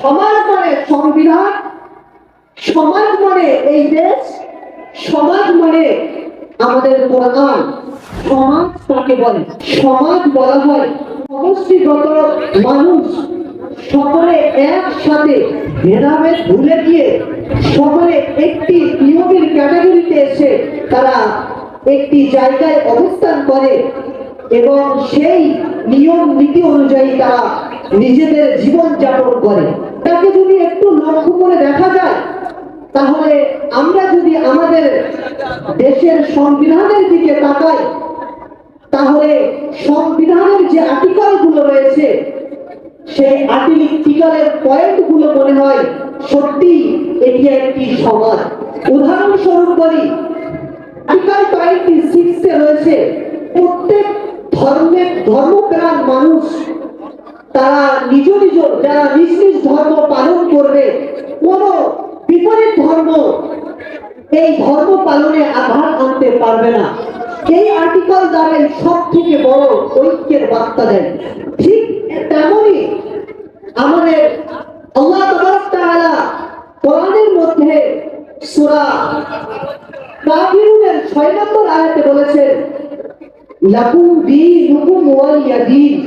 সমাজ মানে সংবিধান সমাজ মানে এই দেশ সমাজ মানে আমাদের প্রধান সমাজ তাকে বলে। সমাজ বলা হয় সমষ্টিগত মানুষ। সকলে একসাথে ভেদাভেদ ভুলে গিয়ে সকলে একটি নিয়মের ক্যাটাগরিতে এসে তারা একটি জায়গায় অবস্থান করে এবং সেই নিয়ম নীতি অনুযায়ী তারা নিজেদের জীবন যাপন করে। তাকে যদি একটু লক্ষ্য করে দেখা যায়, তাহলে আমরা যদি আমাদের দেশের সংবিধানের দিকে তাকাই, তাহলে সংবিধানের যে আর্টিকেলগুলো রয়েছে, সেই আর্টিকেলের পয়েন্টগুলো মনে হয় সত্যি এটি একটি সমাজ। উদাহরণস্বরূপ বলি, আর্টিকেল টোয়েন্টি সিক্সে রয়েছে, প্রত্যেক ধর্মের মানুষ তারা নিজ নিজ, যারা নিজ নিজ ধর্ম পালন করবে, কোন বিপরীত ধর্ম এই ধর্ম পালনে আঘাত আনতে পারবে না। এই আর্টিকেল দ্বারাই সব থেকে বড় ঐক্যের বার্তা দেয়। ঠিক তেমনই আমাদের আল্লাহ তাআলা কোরআনের মধ্যে সূরা কাফিরুনের 6 নম্বর আয়াতে বলেছেন, লাকুম দীনুকুম ওয়ালিয়া দীন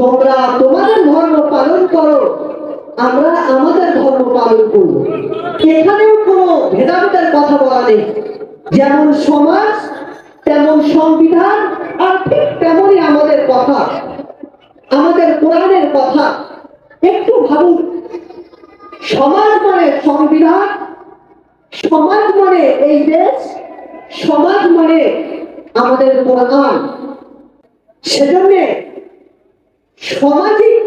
তোমরা তোমাদের ধর্ম পালন করো আমরা আমাদের ধর্ম পালন করব। এখানেও কোনো ভেদাভেদের কথা বলা নেই। যেমন সমাজ, তেমন সংবিধান, আর ঠিক তেমনই আমাদের কথা, আমাদের কোরআনের কথা। একটু ভাবুন, সমাজ মানে সংবিধান, সমাজ মানে এই দেশ, সমাজ মানে আমাদের কোরআন। সেজন্যে সমাজিক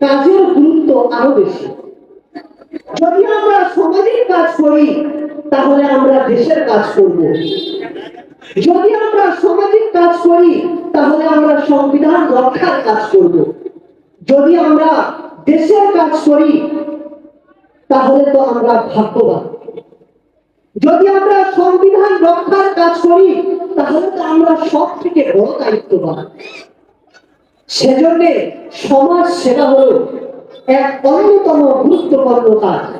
কাজের গুরুত্ব আরও বেশি। যদি আমরা সামাজিক কাজ করি, তাহলে আমরা দেশের কাজ করব। যদি আমরা সামাজিক কাজ করি, তাহলে আমরা সংবিধান রক্ষার কাজ করব। যদি আমরা দেশের কাজ করি, তাহলে তো আমরা ভাগ্যবান। যদি আমরা সংবিধান রক্ষার কাজ করি, তাহলে তো আমরা সব থেকে বড় দায়িত্ববান। সেজন্য সমাজ সেবা হলো এক অন্যতম গুরুত্বপূর্ণ কাজ।